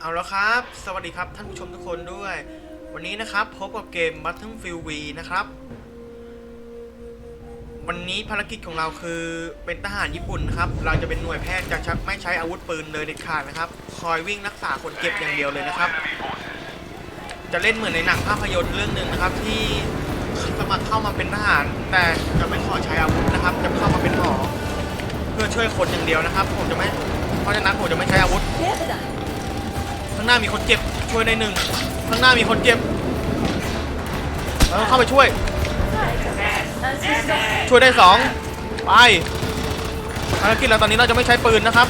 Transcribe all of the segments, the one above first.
เอาแล้วครับ สวัสดีครับท่านผู้ชมทุกคนด้วย วันนี้นะครับพบกับเกม Battlefield V นะครับ วันนี้ภารกิจของเราคือเป็นทหารญี่ปุ่นนะครับ เราจะเป็นหน่วยแพทย์จะชักไม่ใช้อาวุธปืนเลยเด็ดขาดนะครับ คอยวิ่งรักษาคนเจ็บอย่างเดียวเลยนะครับ จะเล่นเหมือนในหนังภาพยนตร์เรื่องหนึ่งนะครับ ที่สมัครเข้ามาเป็นทหาร แต่จะไม่ขอใช้อาวุธนะครับ จะเข้ามาเป็นหมอเพื่อช่วยคนอย่างเดียวนะครับ ผมจะไม่เพราะฉะนั้นผมจะไม่ใช้อาวุธ ข้างหน้ามีคนเจ็บช่วยได้หนึ่งข้างหน้ามีคนเจ็บเออเข้าไปช่วย ช่วยได้สองไปภารกิจเราตอนนี้เราจะไม่ใช้ปืนนะครับ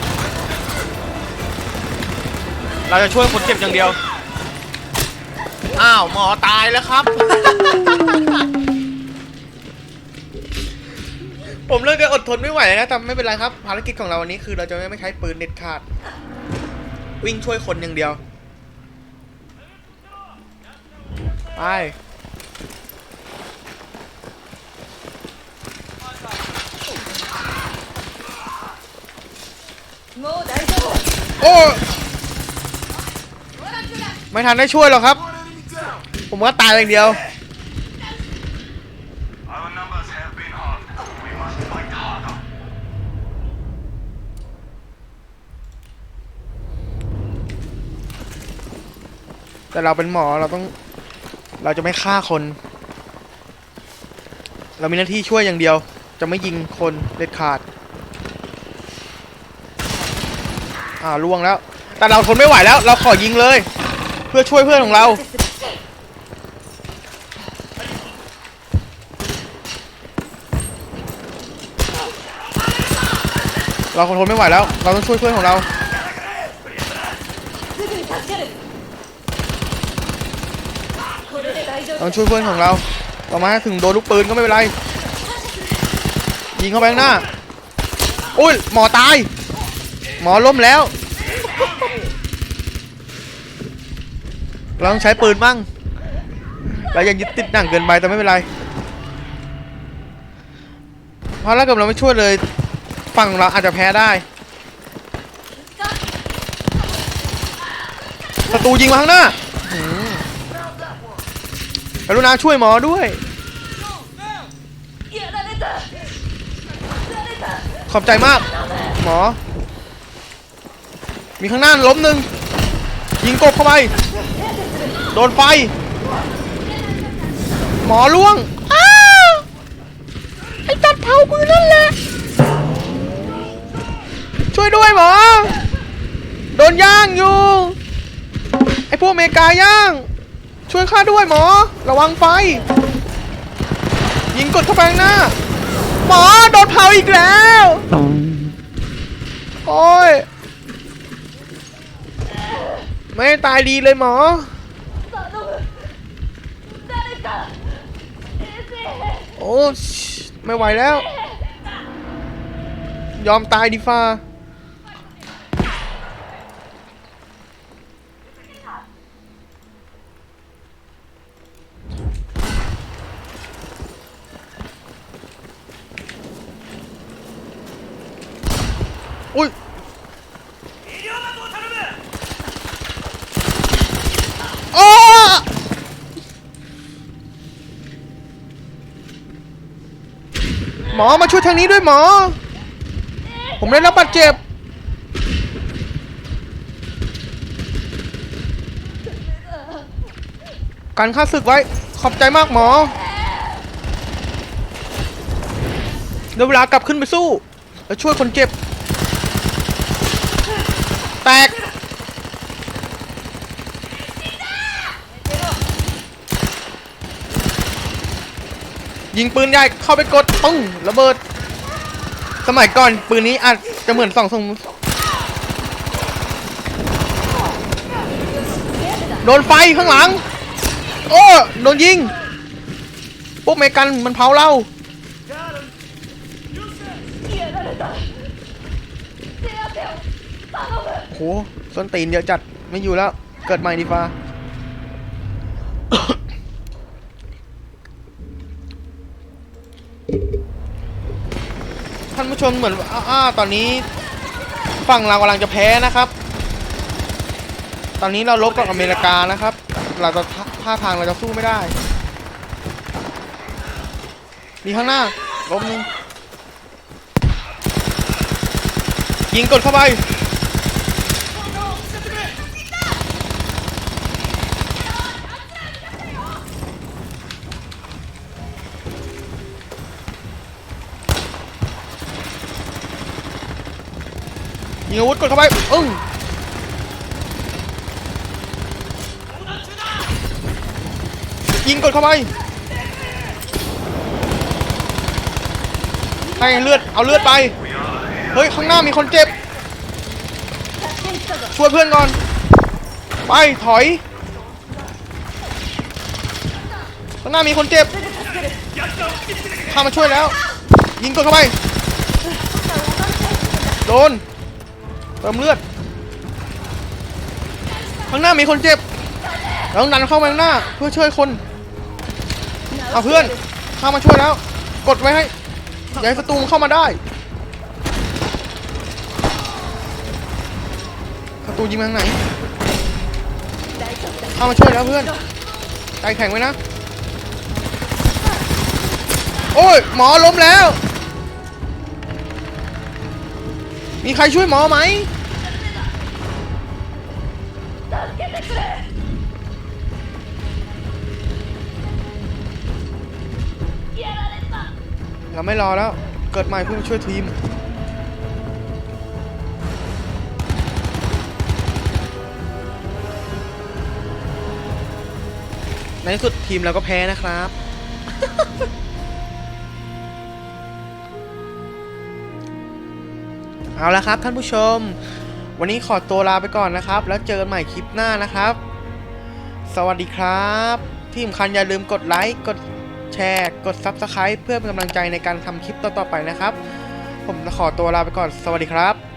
เราจะช่วยคนเจ็บอย่างเดียว อ้าวหมอตายแล้วครับ ผมเริ่มจะอดทนไม่ไหวแล้วนะแต่ไม่เป็นไรครับ ภารกิจของเราวันนี้คือเราจะไม่ใช้ปืนเด็ดขาด วิ่งช่วยคนอย่างเดียว ไป もう大丈夫 โอ้ ไม่ทันได้ช่วยหรอกครับ ผมว่าตายอย่างเดียว แต่เราเป็นหมอเราต้อง เราจะไม่ฆ่าคน เรามีหน้าที่ช่วยอย่างเดียว จะไม่ยิงคนเด็ดขาด อ่าล่วงแล้ว แต่เราทนไม่ไหวแล้ว เราขอยิงเลย เพื่อช่วยเพื่อนของเรา เราทนไม่ไหวแล้ว เราต้องช่วยเพื่อนของเรา ต้องช่วยเพื่อนของเรา ต่อมาถึงโดนลูกปืนก็ไม่เป็นไร ยิงเข้าไปข้างหน้า อุ้ย หมอตาย หมอล้มแล้ว เราต้องใช้ปืนมั่งเรายังยึดติดหนังเกินไปแต่ไม่เป็นไรเพราะถ้าเกิดเราไม่ช่วยเลยฝั่งเราอาจจะแพ้ได้ศัตรูยิงมาข้างหน้า กรุณาช่วยหมอด้วย ขอบใจมาก หมอ มีข้างหน้าล้มหนึ่งยิงกบเข้าไป โดนไฟ หมอล่วงไอ้ตัดเผากูนั่นแหละ ช่วยด้วยหมอ โดนย่างอยู่ ไอ้พวกเมกาย่าง ช่วยข้าด้วยหมอ ระวังไฟ ยิงกดเข้แไงหน้า หมอโดนเผาอีกแล้ว โอ้ย ไม่ตายดีเลยหมอ โอ้ไม่ไหวแล้ว ยอมตายดีฟ้า หมอมาช่วยทางนี้ด้วยหมอ ผมได้รับบาดเจ็บ การฆ่าศึกไว้ ขอบใจมากหมอเดี๋ยวเวลากลับขึ้นไปสู้ แล้วช่วยคนเจ็บ แตก ยิงปืนใหญ่เข้าไปกดปุ้งระเบิด สมัยก่อนปืนนี้อาจจะเหมือนสองสงโดนไฟข้างหลัง โอ้โดนยิงพวกเมกันมันเผาเราโหส้นตีนเยอะจัดไม่อยู่แล้ว เกิดใหม่ดีฟ้า ผู้ชมเหมือนอ้าตอนนี้ฝั่งเรากำลังจะแพ้นะครับ ตอนนี้เราลบกับอเมริกานะครับ เราจะท่าทางเราจะสู้ไม่ได้ มีข้างหน้าลบหนึงยิงกดเข้าไป ยิงอาวุธกดเข้าไปอึ้งยิงกดเข้าไปให้เลือดเอาเลือดไป เฮ้ย ข้างหน้ามีคนเจ็บ ช่วยเพื่อนก่อน ไป ถอย ข้างหน้ามีคนเจ็บข้ามาช่วยแล้ว ยิงกดเข้าไป โดน เติมเลือด ข้างหน้ามีคนเจ็บเราต้องดันเข้าไปข้างหน้า เพื่อช่วยคนเอาเพื่อนเข้ามาช่วยแล้ว กดไว้ให้อย่าให้ศัตรูเข้ามาได้ศัตรูยิงมาทางไหนเข้ามาช่วยแล้วเพื่อนใจแข็งไว้นะ โอ้ยหมอล้มแล้ว มีใครช่วยหมอไหมเราไม่รอแล้ว เกิดใหม่เพื่อช่วยทีม ในสุดทีมเราก็แพ้นะครับ เอาละครับท่านผู้ชม วันนี้ขอตัวลาไปก่อนนะครับ แล้วเจอกันใหม่คลิปหน้านะครับ สวัสดีครับ ที่สำคัญอย่าลืมกดไลค์กดแชร์ กด Subscribe เพื่อเป็นกำลังใจในการทำคลิปต่อๆไปนะครับ ผมขอตัวลาไปก่อน สวัสดีครับ